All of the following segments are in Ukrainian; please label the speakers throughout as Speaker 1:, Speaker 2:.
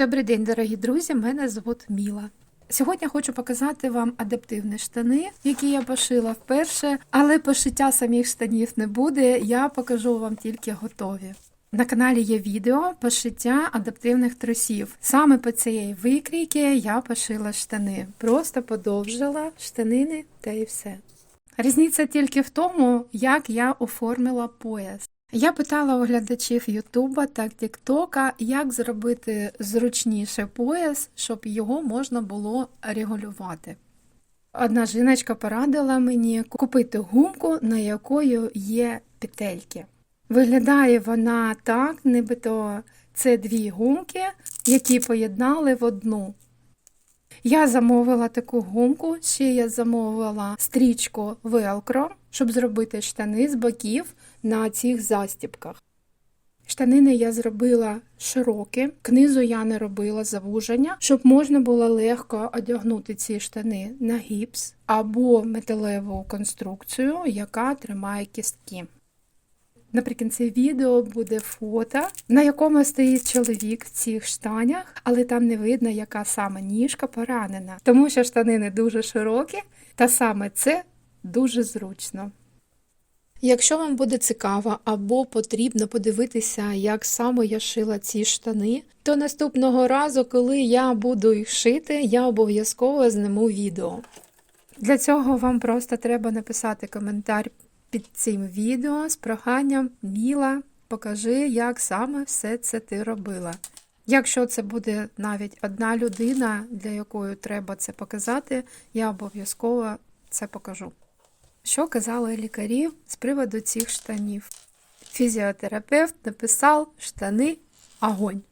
Speaker 1: Добрий день, дорогі друзі! Мене звуть Міла. Сьогодні хочу показати вам адаптивні штани, які я пошила вперше, але пошиття самих штанів не буде. Я покажу вам тільки готові. На каналі є відео пошиття адаптивних трусів. Саме по цієї викрійки я пошила штани. Просто подовжила штанини та і все. Різниця тільки в тому, як я оформила пояс. Я питала у глядачів Ютуба та Тіктока, як зробити зручніше пояс, щоб його можна було регулювати. Одна жіночка порадила мені купити гумку, на якою є петельки. Виглядає вона так, нібито це дві гумки, які поєднали в одну. Я замовила таку гумку, ще я замовила стрічку Velcro, щоб зробити штани з боків на цих застібках. Штанини я зробила широкі, книзу я не робила завуження, щоб можна було легко одягнути ці штани на гіпс або металеву конструкцію, яка тримає кістки. Наприкінці відео буде фото, на якому стоїть чоловік в цих штанях, але там не видно, яка саме ніжка поранена, тому що штани не дуже широкі, та саме це дуже зручно. Якщо вам буде цікаво або потрібно подивитися, як саме я шила ці штани, то наступного разу, коли я буду їх шити, я обов'язково зніму відео. Для цього вам просто треба написати коментар під цим відео з проханням Міла, покажи, як саме все це ти робила. Якщо це буде навіть одна людина, для якої треба це показати, я обов'язково це покажу. Що казали лікарі з приводу цих штанів? Фізіотерапевт написав штани огонь.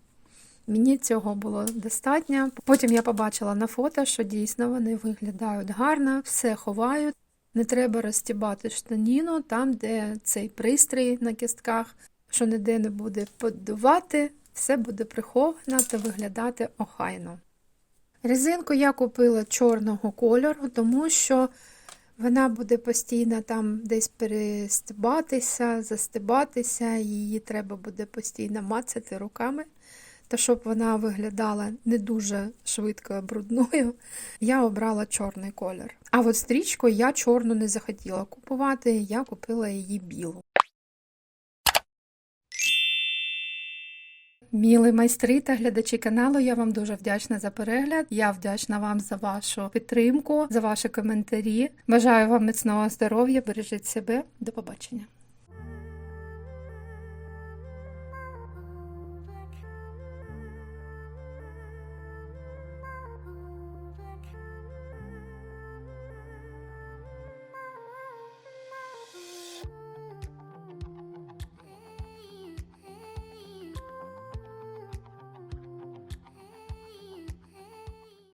Speaker 1: Мені цього було достатньо. Потім я побачила на фото, що дійсно вони виглядають гарно, все ховають. Не треба розтібати штаніну там, де цей пристрій на кістках, що ніде не буде поддувати, все буде приховано та виглядати охайно. Резинку я купила чорного кольору, тому що вона буде постійно там десь перестибатися, застибатися, її треба буде постійно мацати руками. Та щоб вона виглядала не дуже швидко брудною, я обрала чорний колір. А от стрічку я чорну не захотіла купувати, я купила її білу. Міли майстри та глядачі каналу, я вам дуже вдячна за перегляд. Я вдячна вам за вашу підтримку, за ваші коментарі. Бажаю вам міцного здоров'я, бережіть себе. До побачення.